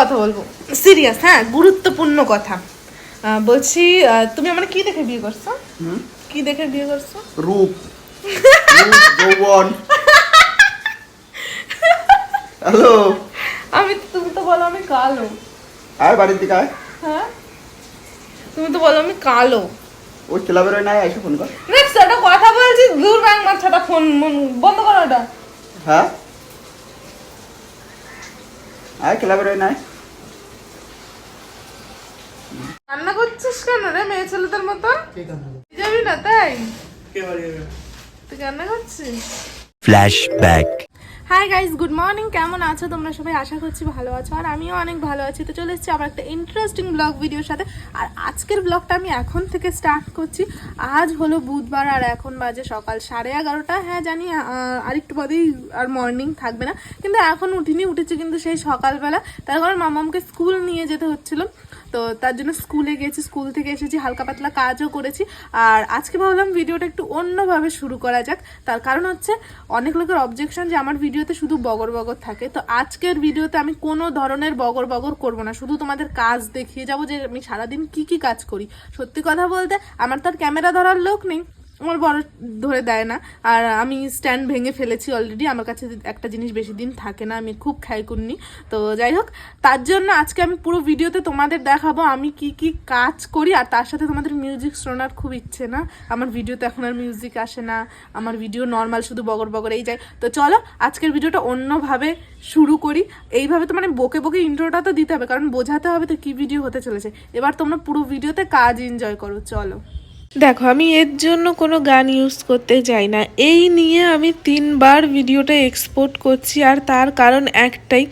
কথা বলব। সিরিয়াস হ্যাঁ গুরুত্বপূর্ণ কথা। বলছি তুমি আমার কি দেখে বিয়ে করছ? কি দেখে বিয়ে করছ? রূপ। যৌবন হ্যালো আমি তুমি তো বলো আমি কালো। আয় বাড়ির দিকে আয়। হ্যাঁ? তুমি তো বলো আমি কালো। ওই ক্লাবের নাই এসে ফোন কর। নেক্সট একটা কথা বলছি দূর ব্যাং মাথাটা ফোন বন্ধ করো ওটা। হ্যাঁ? আয় খেলা বেরোয় নাই। রান্না করছিস কেন রে মেয়ে ছেলেদের মতো? যাবি না তাই? তুই রান্না করছিস? Flashback. Hi guys good morning কেমন আছো? তোমরা সবাই আশা করছি ভালো আছো আর আমিও অনেক ভালো আছি। তো চলে এসেছি আবার একটা ইন্টারেস্টিং ব্লগ ভিডিওর সাথে। আর আজকের ব্লগটা আমি এখন থেকে স্টার্ট করছি। আজ হলো বুধবার আর এখন বাজে সকাল সাড়ে এগারোটা। হ্যাঁ জানি আরেকটু বাদেই আর মর্নিং থাকবে না। কিন্তু এখন উঠিনি, উঠেছি কিন্তু সেই সকালবেলা। তার কারণ মামামকে স্কুল নিয়ে যেতে হচ্ছিল। তো তার জন্য স্কুলে গেছি, স্কুল থেকে এসেছি, হালকা পাতলা কাজও করেছি। আর আজকে ভাবলাম ভিডিওটা একটু অন্যভাবে শুরু করা যাক। তার কারণ হচ্ছে, অনেক লোকের অবজেকশন যে আমার ভিডিওতে শুধু বগর বগর থাকে। তো আজকের ভিডিওতে আমি কোনো ধরনের বগর বগর করব না। শুধু তোমাদের কাজ দেখিয়ে যাব যে আমি সারাদিন কি কি কাজ করি। সত্যি কথা বলতে, আমার তার ক্যামেরা ধরার লোক নেই। আমার বড় ধরে দেয় না। আর আমি স্ট্যান্ড ভেঙে ফেলেছি অলরেডি আমার কাছে একটা জিনিস বেশি দিন থাকে না। আমি খুব খাই কুন্নি তো যাই হোক, তার জন্য আজকে আমি পুরো ভিডিওতে তোমাদের দেখাবো আমি কি কি কাজ করি। আর তার সাথে তোমাদের মিউজিক শোনার খুব ইচ্ছে না। আমার ভিডিওতে এখন আর মিউজিক আসে না। আমার ভিডিও নর্মাল শুধু বগর বগরেই যায়। তো চলো, আজকের ভিডিওটা অন্যভাবে শুরু করি। এইভাবে তো মানে বকে বকে ইন্ট্রোটা তো দিতে হবে। কারণ বোঝাতে হবে তো কি ভিডিও হতে চলেছে। এবার তোমরা পুরো ভিডিওতে কাজ এনজয় করো। চলো। দেখো, আমি এর জন্য কোনো গান ইউজ করতে চাই না। এই নিয়ে আমি তিনবার ভিডিওটা এক্সপোর্ট করছি আর তার কারণ একটাই,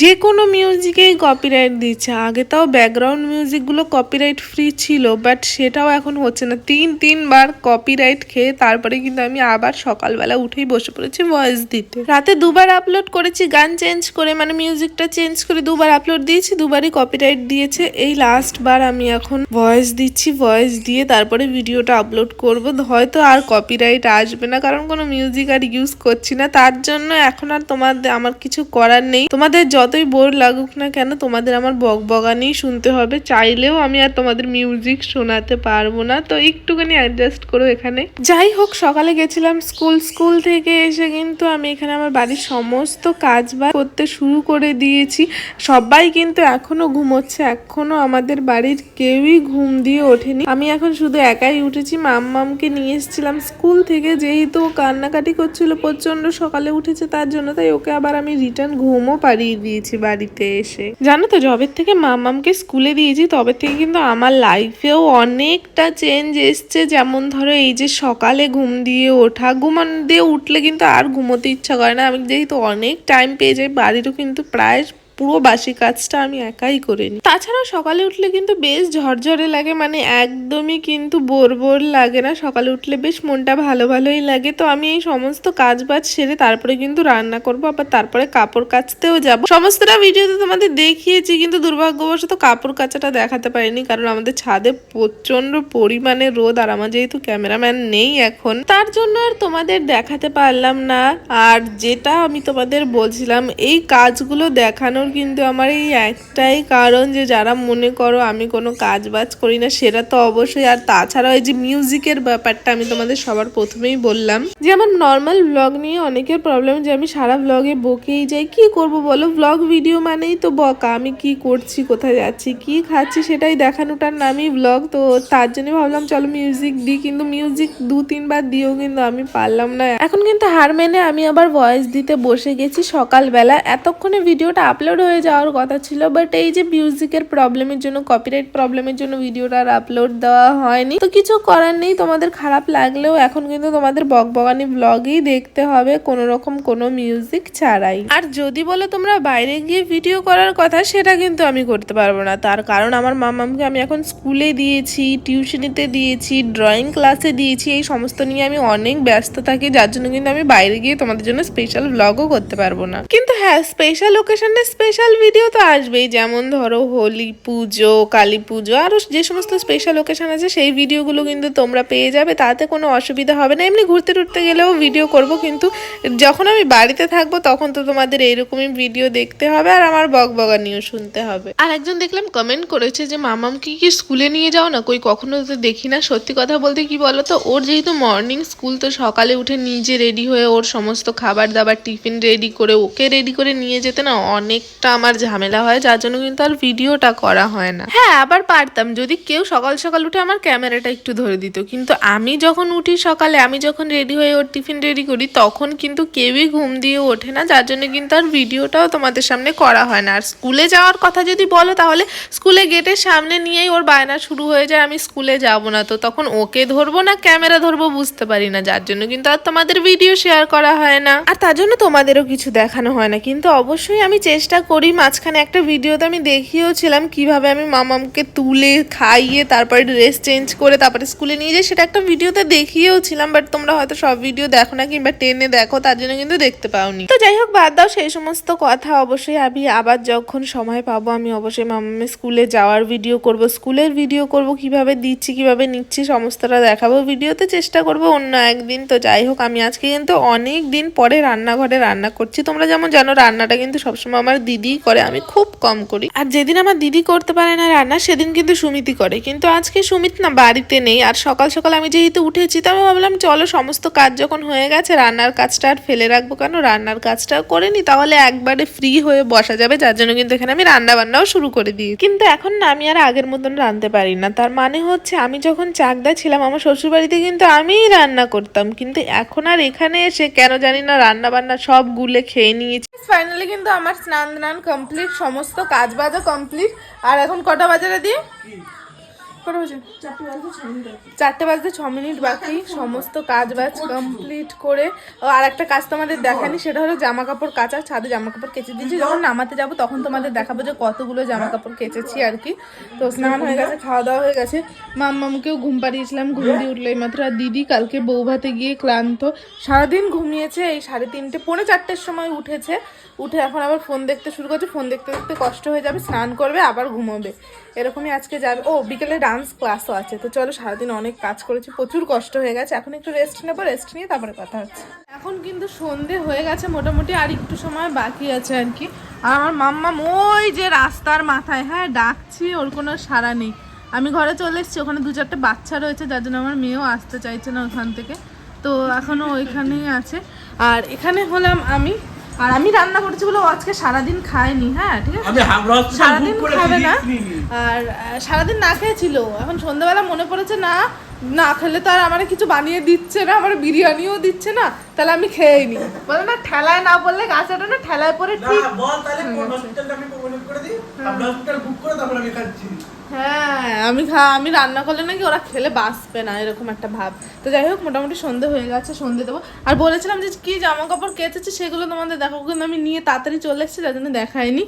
যে কোনো মিউজিকেই কপিরাইট দিচ্ছে। আগে তাও ব্যাকগ্রাউন্ড মিউজিকগুলো কপিরাইট ফ্রি ছিল বাট সেটাও এখন হচ্ছে না। তিন, তিনবার কপিরাইট খেয়ে তারপরে কিন্তু আমি আবার সকালবেলা উঠেই বসে পড়েছি ভয়েস দিতে। রাতে দুবার আপলোড করেছি, গান চেঞ্জ করে মানে মিউজিকটা চেঞ্জ করে দুবার আপলোড দিয়েছি, দুবারই কপিরাইট দিয়েছে। এই লাস্ট বার আমি এখন ভয়েস দিচ্ছি ভয়েস দিয়ে তারপরে ভিডিওটা আপলোড করব। হয়তো আর কপিরাইট আসবে না, কারণ কোনো মিউজিক আর ইউজ করছি না। তার জন্য এখন আর তোমাদের, আমার কিছু করার নেই। তোমাদের যতই বোর লাগুক না কেন, তোমাদের আমার বকবগানি শুনতে হবে। চাইলেও আমি আর তোমাদের মিউজিক শোনাতে পারব না। তো একটুখানি অ্যাডজাস্ট করো এখানে। যাই হোক, সকালে গেছিলাম স্কুল স্কুল থেকে এসে কিন্তু আমি এখানে আমার বাড়ির সমস্ত কাজ করতে শুরু করে দিয়েছি। সবাই কিন্তু এখনও ঘুমোচ্ছে। এখনও আমাদের বাড়ির কেউই ঘুম দিয়ে ওঠেনি। আমি এখন শুধু একাই উঠেছি, মাম্মামকে নিয়ে এসেছিলাম স্কুল থেকে। যেহেতু কান্নাকাটি করছিল প্রচণ্ড সকালে উঠেছে, তার জন্য তাই ওকে আবার আমি রিটার্ন ঘুমও পাড়িয়ে দিয়েছি বাড়িতে এসে। জানো তো জবের থেকে মাম্মামকে স্কুলে দিয়েছি, তবে থেকে কিন্তু আমার লাইফেও অনেকটা চেঞ্জ এসছে। যেমন ধরো, এই যে সকালে ঘুম দিয়ে ওঠা, ঘুমান, দিয়ে উঠলে কিন্তু আর ঘুমোতে ইচ্ছা করে না। আমি যেহেতু অনেক টাইম পেয়ে যাই, বাড়িরও কিন্তু প্রায় পুরো বাসি কাজটা আমি একাই করে নিই। তাছাড়াও সকালে উঠলে কিন্তু বেশ ঝরঝরে লাগে মানে একদমই কিন্তু বোর বোর লাগে না। সকালে উঠলে বেশ মনটা ভালো ভালোই লাগে। তো আমি এই সমস্ত কাজ বাজ সেরে তারপরে কিন্তু রান্না করব, আবার তারপরে কাপড় কাচতেও যাব। সমস্তটা ভিডিওতে তোমাদের দেখিয়েছি, কিন্তু দুর্ভাগ্যবশত কাপড় কাচাটা দেখাতে পারিনি, কারণ আমাদের ছাদে প্রচণ্ড পরিমাণে রোদ আর আমার যেহেতু ক্যামেরাম্যান নেই এখন। তার জন্য আর তোমাদের দেখাতে পারলাম না। আর যেটা আমি তোমাদের বলছিলাম, এই কাজগুলো দেখানোর কিন্তু আমার এই একটাই কারণ যে যারা মনে করো আমি কোনো কাজ বাজ করি না সেটা তো অবশ্যই। আর তাছাড়াও এই যে মিউজিকের ব্যাপারটা আমি তোমাদের সবার প্রথমেই বললাম। যে আমার নর্মাল ব্লগ নিয়ে অনেকের প্রবলেম যে আমি সারা ব্লগে বকেই যাই। কি করব বলো? ব্লগ ভিডিও মানেই তো বকা। আমি কি করছি, কোথায় যাচ্ছি, কি খাচ্ছি সেটাই দেখানোটার নামই ব্লগ তো তার জন্য ভাবলাম, চলো মিউজিক দিই। কিন্তু মিউজিক দু তিনবার দিয়েও কিন্তু আমি পারলাম না। এখন কিন্তু হার মেনে আমি আবার ভয়েস দিতে বসে গেছি সকালবেলা। এতক্ষণে ভিডিওটা আপলোড হয়ে যাওয়ার কথা ছিল বাট এই যে মিউজিকের প্রবলেমের জন্য কপিরাইট প্রবলেমের জন্য ভিডিওটা আর আপলোড দেওয়া হয়নি। তো কিছু করার নেই, তোমাদের খারাপ লাগলেও এখন কিন্তু তোমাদের বকবগানি ব্লগই দেখতে হবে কোনো রকম কোনো মিউজিক ছাড়াই। আর যদি বলো তোমরা বাইরে গিয়ে ভিডিও করার কথা, সেটা কিন্তু আমি করতে পারব না। তার কারণ আমার মামামকে আমি এখন স্কুলে দিয়েছি টিউশনিতে দিয়েছি ড্রয়িং ক্লাসে দিয়েছি, এই সমস্ত নিয়ে আমি অনেক ব্যস্ত থাকি, যার জন্য কিন্তু আমি বাইরে গিয়ে তোমাদের জন্য স্পেশাল ব্লগও করতে পারব না। কিন্তু হ্যাঁ স্পেশাল ওকেশনে স্পেশাল ভিডিও তো আসবেই, যেমন ধরো হোলি পুজো, কালী পুজো আরও যে সমস্ত স্পেশাল ওকেশন আছে সেই ভিডিওগুলো কিন্তু তোমরা পেয়ে যাবে, তাতে কোনো অসুবিধা হবে না। এমনি ঘুরতে টুরতে গেলেও ভিডিও করব, কিন্তু যখন আমি বাড়িতে থাকব তখন তো তোমাদের এইরকমই ভিডিও দেখতে হবে আর আমার বক বগানিও শুনতে হবে। আর একজন দেখলাম কমেন্ট করেছে যে মামামকে কি কি স্কুলে নিয়ে যাও না? কই, কখনো তো দেখি না। সত্যি কথা বলতে কি বলো তো ওর যেহেতু মর্নিং স্কুল তো সকালে উঠে নিজে রেডি হয়ে ওর সমস্ত খাবার দাবার টিফিন রেডি করে ওকে রেডি করে নিয়ে যেতে না অনেকটা আমার ঝামেলা হয়, যার জন্য কিন্তু আর ভিডিওটা করা হয় না। হ্যাঁ আবার পারতাম। যদি কেউ সকাল সকাল উঠে আমার ক্যামেরাটা একটু ধরে দিত। কিন্তু আমি যখন উঠি সকালে, আমি যখন রেডি হয়ে ওর টিফিন রেডি করি, তখন কিন্তু কেউই ঘুম দিয়ে ওঠে না, যার জন্য কিন্তু আর ভিডিওটাও তোমাদের সামনে করা হয় না। আর স্কুলে যাওয়ার কথা যদি বলো, তাহলে স্কুলে গেটের সামনে নিয়েই ওর বায়না শুরু হয়ে যায়, আমি স্কুলে যাব না তো। তখন ওকে ধরবো না, ক্যামেরা ধরবো, বুঝতে পারি না, যার জন্য কিন্তু আর তোমাদের ভিডিও শেয়ার করা হয় না। আর তার জন্য তোমাদেরও কিছু দেখানো হয় না। কিন্তু অবশ্যই আমি চেষ্টা করি, মাঝখানে একটা ভিডিওতে আমি দেখিয়েওছিলাম কীভাবে আমি মামামকে তুলে, খাইয়ে, তারপরে ড্রেস চেঞ্জ করে তারপরে স্কুলে নিয়ে যাই, সেটা একটা ভিডিওতে দেখিয়েওছিলাম বাট তোমরা হয়তো সব ভিডিও দেখো না কিংবা টেনে দেখো, তার জন্য কিন্তু দেখতে পাওনি। তো যাই হোক, বাদ দাও, সেই সমস্ত কথা অবশ্যই আমি আবার যখন সময় পাবো, আমি অবশ্যই মামামের স্কুলে যাওয়ার ভিডিও করব, স্কুলের ভিডিও করব, কীভাবে দিচ্ছি, কীভাবে নিচ্ছি, সমস্তটা দেখাবো, ভিডিওতে চেষ্টা করব অন্য একদিন। তো যাই হোক, আমি আজকে কিন্তু অনেক দিন পরে রান্নাঘরে রান্না করছি, তোমরা যেমন জানো, রান্নাটা কিন্তু সবসময় আমার দিদিই করে আমি খুব কম করি। আর যেদিন আমার দিদি করতে পারে না রান্না সেদিন কিন্তু সুমিতি করে। কিন্তু আজকে সুমিত না বাড়িতে নেই আর সকাল সকাল আমি যেহেতু উঠেছি তো আমি ভাবলাম চলো সমস্ত কাজ যখন হয়ে গেছে রান্নার কাজটা আর ফেলে রাখব কেন? রান্নার কাজটা করে নি তাহলে একবারে ফ্রি হয়ে বসা যাবে যার জন্য কিন্তু এখানে আমি রান্না বান্নাও শুরু করে দিই কিন্তু এখন না আমি আর আগের মতন রাঁধতে পারি না। তার মানে হচ্ছে আমি যখন চাকদা ছিলাম আমার শ্বশুরবাড়িতে কিন্তু আমিই রান্না করতাম। কিন্তু এখন আর এখানে এসে কেন জানি না রান্না বান্না সব গুলে খেয়ে নিয়েছি। ফাইনালি কিন্তু আমার স্নান দান কমপ্লিট সমস্ত কাজ বাজা কমপ্লিট আর এখন কটা বাজারে দিয়ে চারটে বাজতে ছ মিনিট বাকি। সমস্ত কাজ বাজ কমপ্লিট করে আর একটা কাজ তোমাদের দেখানি, সেটা হলো জামা কাপড় কাচা, ছাদে জামা কাপড় কেচে দিয়েছি। যখন নামাতে যাব, তখন তোমাদের দেখাবো যে কতগুলো জামা কাপড় কেচেছি আর কি। তো স্নান হয়ে গেছে, খাওয়া দাওয়া হয়ে গেছে। মাম্মামকেও ঘুম পাড়িয়েছিলাম, ঘুম দিয়ে উঠল মাত্র আর দিদি কালকে বউ ভাতে গিয়ে ক্লান্ত। সারাদিন ঘুমিয়েছে, এই সাড়ে তিনটে, পৌনে চারটের সময় উঠেছে। উঠে এখন আবার ফোন দেখতে শুরু করছে, ফোন দেখতে দেখতে কষ্ট হয়ে যাবে, স্নান করবে, আবার ঘুমোবে। এরকমই আজকে যাবে। ও, বিকেলে ডান্স ক্লাসও আছে। তো চলো সারাদিন অনেক কাজ করেছি, প্রচুর কষ্ট হয়ে গেছে। এখন একটু রেস্ট নেব রেস্ট নিয়ে তারপরে কথা হচ্ছে। এখন কিন্তু সন্ধে হয়ে গেছে মোটামুটি, আর একটু সময় বাকি আছে আর কি। আর আমার মাম্মা ওই যে রাস্তার মাথায় হ্যাঁ ডাকছি, ওর কোনো সাড়া নেই। আমি ঘরে চলে এসেছি, ওখানে দু চারটে বাচ্চা রয়েছে, যার জন্য আমার মেয়েও আসতে চাইছে না ওখান থেকে। তো এখনও ওইখানেই আছে। আর এখানে হলাম আমি আর আমি রান্না করছি বলে আজকে সারাদিন খায়নি হ্যাঁ ঠিক আছে? আমি সারাদিন খাবে না। আর সারাদিন না খেয়েছিল। এখন সন্ধ্যাবেলা মনে পড়েছে না না খেলে তো আর আমার কিছু বানিয়ে দিচ্ছে না আমার বিরিয়ানিও দিচ্ছে না তাহলে আমি খেয়েই নি। বলে না ঠেলায় না বললে গাছটা না ঠেলায় পরে না ঠিক। বল তাহলে কোন হসপিটালটা আমি করে দিই? হসপিটাল বুক করে তারপর আমি খাচ্ছি। হ্যাঁ আমি খা, আমি রান্না করলে নাকি ওরা খেলে বাঁচবে না, এরকম একটা ভাব। তো যাই হোক, মোটামুটি সন্ধে হয়ে গেছে, সন্ধে দেবো। আর বলেছিলাম যে কি জামা কাপড় কেচেছি সেগুলো তোমাদের দেখাবো, কিন্তু আমি নিয়ে তাড়াতাড়ি চলে এসেছি, যার জন্য দেখাইনি।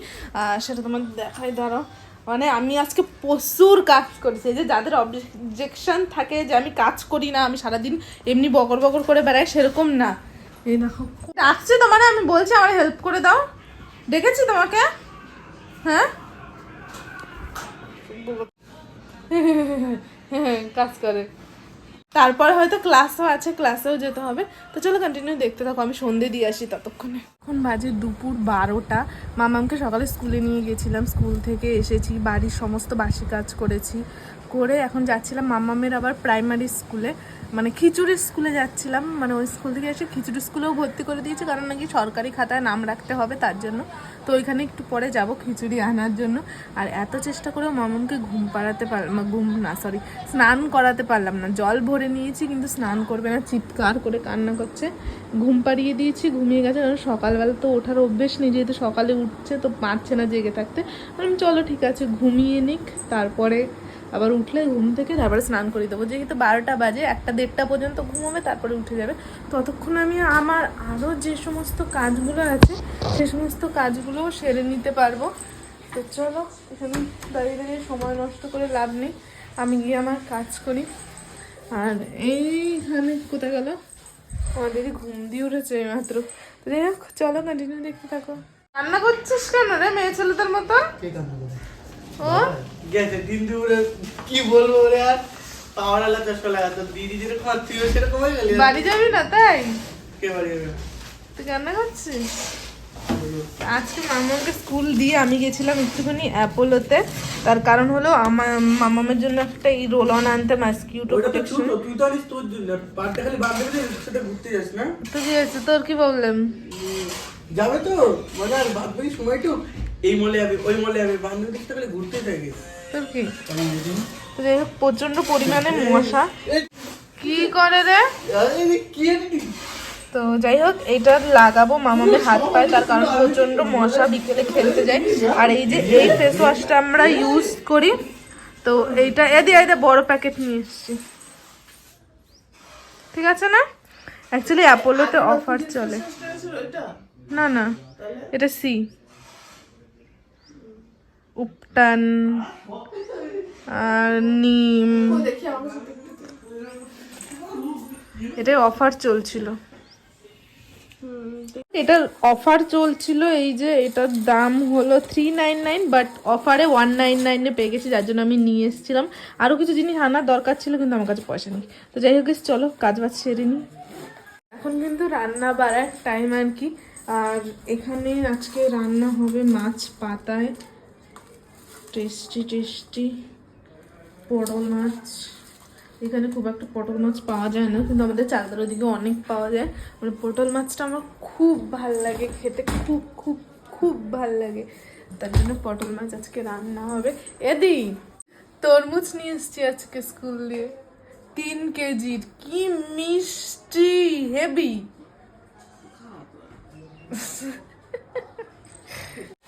সেটা তোমাদের দেখাই দাঁড়াও মানে আমি আজকে প্রচুর কাজ করেছি যে যাদের অবজেকশন থাকে যে আমি কাজ করি না, আমি সারাদিন এমনি বকর বকর করে বেড়াই, সেরকম না। এই দেখো ডাকছি তোমার আমি বলছি আমার হেল্প করে দাও। ডেকেছি তোমাকে? হ্যাঁ? কাজ করে। তারপর হয়তো ক্লাসও আছে ক্লাসেও যেতে হবে। তো চলো কন্টিনিউ দেখতে থাকো, আমি সন্ধ্যে দিয়ে আসি ততক্ষণে। এখন বাজে দুপুর বারোটা। মামামকে সকালে স্কুলে নিয়ে গেছিলাম, স্কুল থেকে এসেছি, বাড়ির সমস্ত বাসি কাজ করেছি। করে এখন যাচ্ছিলাম মামামের আবার প্রাইমারি স্কুলে। মানে খিচুড়ি স্কুলে যাচ্ছিলাম মানে ওই স্কুল থেকে এসে খিচুড়ি স্কুলেও ভর্তি করে দিয়েছি, কারণ নাকি সরকারি খাতায় নাম রাখতে হবে তার জন্য। তো ওইখানে একটু পরে যাব খিচুড়ি আনার জন্য। আর এত চেষ্টা করেও মামামকে ঘুম পাড়াতে পারলাম ঘুম না সরি স্নান করাতে পারলাম না। জল ভরে নিয়েছি, কিন্তু স্নান করবে না, চিৎকার করে কান্না করছে। ঘুম পাড়িয়ে দিয়েছি, ঘুমিয়ে গেছে। কারণ সকালবেলা তো ওঠার অভ্যেস নেই, যেহেতু সকালে উঠছে, তো পারছে না জেগে থাকতে। আমি চলো ঠিক আছে, ঘুমিয়ে নিক, তারপরে আবার উঠলে ঘুম থেকে তারপরে স্নান করে দেবো। যেহেতু বারোটা বাজে, একটা দেড়টা পর্যন্ত ঘুমোবে, তারপরে উঠে যাবে। ততক্ষণ আমি আমার আরও যে সমস্ত কাজগুলো আছে, সে সমস্ত কাজগুলোও সেরে নিতে পারব। তো চলো, এখানে দাঁড়িয়ে দাঁড়িয়ে সময় নষ্ট করে লাভ নেই। আমি গিয়ে আমার কাজ করি। আর এইখানে কোথায় গেল? আমাদেরই ঘুম দিয়ে উঠেছে মাত্র যাই হোক, চলো কন্টিনিউ দেখতে থাকো। রান্না করছিস কেন রে, মেয়ে ছেলেদের মতন? ও? গেছে দিন দুপুরে কি বলব রে আর? পাওয়ার আলা চশমা লাগা তো দিদি যেরকম আর তুইও সেরকম হয়ে গেলি। বাড়ি যাবি না তাই? কে বাড়ি যাবে? তুই রান্না করছিস? আজকে মামাকে স্কুল দিয়ে আমি গেছিলাম একটুখানি অ্যাপোলোতে। তার কারণ হলো আমার মামামের জন্য একটা এই রোল অন আনতে মাস্কিউটো প্রোটেকশন তুই তো আনিস তোর জন্য। পার্টটা খালি বাদ সেটা ঘুরতে যাস না? তোর কি প্রবলেম যাবে তো। মানে আর বাদ বাকি সময়টু এই মলে যাবে ওই মলে যাবে বান্ধবীদের সাথে খালি ঘুরতে থাকে। তোর কি? তো যাই হোক প্রচণ্ড পরিমাণে মশা। কি করে রে? তো যাই হোক এইটা লাগাবো মামামের হাত পায়ে তার কারণ প্রচণ্ড মশা বিকেলে খেলতে যায় আর এই যে এই ফেস ওয়াশটা আমরা ইউজ করি। তো এইটা এদি এইটা বড় প্যাকেট নিয়ে এসেছি। ঠিক আছে না? অ্যাকচুয়ালি অ্যাপোলোতে অফার চলে। না না এটা সি উপটান, আর নিম। এটা অফার চলছিল। এটার অফার চলছিল এই যে, এটার দাম হলো থ্রি নাইন নাইন বাট অফারে ওয়ান নাইন নাইনে পেয়ে গেছি, যার জন্য আমি নিয়ে এসেছিলাম। আরও কিছু জিনিস আনার দরকার ছিল, কিন্তু আমার কাছে পয়সা নেই। তো যাই হোক চলো, কাজ বাজ সেরে নিই। এখন কিন্তু রান্না বাড়ার টাইম আর কি। আর এখানে আজকে রান্না হবে মাছ পাতায়। টেস্টি টেস্টি পটল মাছ। এখানে খুব একটা পটল মাছ পাওয়া যায় না, কিন্তু আমাদের চারদার ওদিকে অনেক পাওয়া যায়। মানে পটল মাছটা আমার খুব ভালো লাগে খেতে, খুব খুব খুব ভালো লাগে। তার জন্য পটল মাছ আজকে রান্না হবে। এদি, তরমুজ নিয়ে এসছি আজকে স্কুল দিয়ে। তিন কেজির, কি মিষ্টি হেভি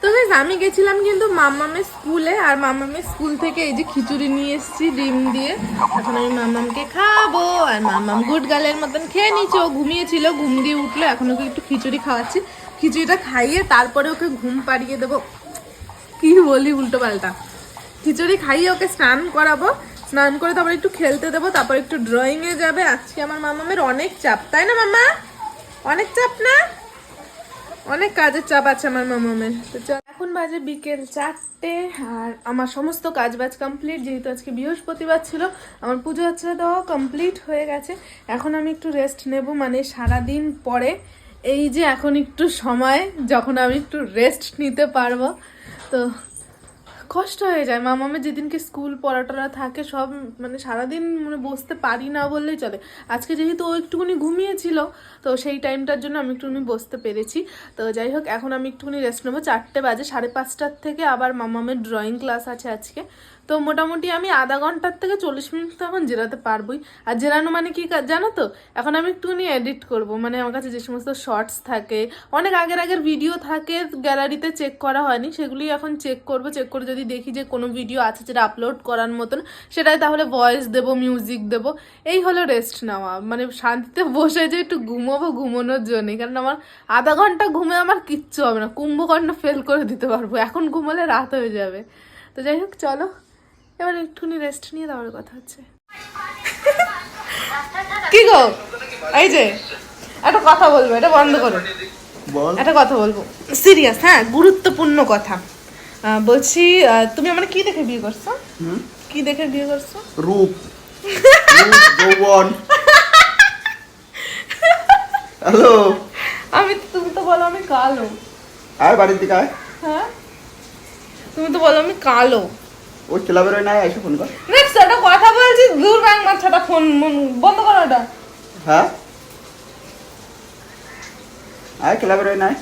তো guys, আমি গেছিলাম কিন্তু মামামের স্কুলে আর মামামের স্কুল থেকে এই যে খিচুড়ি নিয়ে এসেছি ডিম দিয়ে। এখন আমি মামামকে খাব আর মামাম গুড গালের মতন খেয়ে নিচ্ছে ও ঘুমিয়েছিল ঘুম দিয়ে উঠল এখন ওকে একটু খিচুড়ি খাওয়াচ্ছি। খিচুড়িটা খাইয়ে তারপরে ওকে ঘুম পাড়িয়ে দেবো। কি বলি উল্টো পাল্টা। খিচুড়ি খাইয়ে ওকে স্নান করাবো। স্নান করে তারপর একটু খেলতে দেবো তারপর একটু ড্রয়িংয়ে যাবে। আজকে আমার মামামের অনেক চাপ তাই না মামা? অনেক চাপ না? অনেক কাজের চাপ আছে আমার মামামের। তো এখন বাজে বিকেল চারটে আর আমার সমস্ত কাজ বাজ কমপ্লিট যেহেতু আজকে বৃহস্পতিবার ছিল, আমার পুজো হচ্ছে তো কমপ্লিট হয়ে গেছে। এখন আমি একটু রেস্ট নেব মানে সারাদিন পরে। এই যে এখন একটু সময়, যখন আমি একটু রেস্ট নিতে পারব। তো কষ্ট হয়ে যায়। মামামের যেদিনকে স্কুল পড়াটরা থাকে, সব মানে সারাদিন মানে বসতে পারি না বললেই চলে। আজকে যেহেতু ও একটুখানি ঘুমিয়েছিল, তো সেই টাইমটার জন্য আমি একটুখানি বসতে পেরেছি। তো যাই হোক, এখন আমি একটুখানি রেস্ট নেব। চারটে বাজে, সাড়ে পাঁচটার থেকে আবার মামামের ড্রয়িং ক্লাস আছে আজকে। তো মোটামুটি আমি আধা ঘণ্টার থেকে চল্লিশ মিনিট তো এখন জেরাতে পারবোই। আর জেরানো মানে কি জানো তো? এখন আমি একটুখানি এডিট করব। মানে আমার কাছে যে সমস্ত শর্টস থাকে, অনেক আগের আগের ভিডিও থাকে গ্যালারিতে চেক করা হয়নি সেগুলি এখন চেক করব। চেক করে যদি দেখি যে কোনো ভিডিও আছে যেটা আপলোড করার মতন, সেটাই তাহলে ভয়েস দেবো মিউজিক দেবো। এই হলো রেস্ট নেওয়া। মানে শান্তিতে বসে যে একটু ঘুমোবো ঘুমোনোর জন্য। কারণ আমার আধা ঘণ্টা ঘুমে আমার কিচ্ছু হবে না। কুম্ভকর্ণ ফেল করে দিতে পারব। এখন ঘুমোলে রাত হয়ে যাবে। তো যাই হোক, চলো। এবার একটুখানি রেস্ট নিয়ে তারপরে কথা হচ্ছে। কি গো? এই যে একটা কথা বলব এটা বন্ধ করো। একটা কথা বলব। সিরিয়াস হ্যাঁ গুরুত্বপূর্ণ কথা। বলছি তুমি আমার কি দেখে বিয়ে করছ? হুম? কি দেখে বিয়ে করছ? রূপ। রূপ, যৌবন হ্যালো আমি তুমি তো বলো আমি কালো। আয় বাড়ির দিকে আয়। হ্যাঁ? তুমি তো বলো আমি কালো। ওই ক্লাবের ওই নাই আইসো ফোন কর। নেক্সট একটা কথা বলছি দূর ব্যাং মাথাটা ফোন বন্ধ করো ওটা। হ্যাঁ? আয় ক্লাবের ওই নাই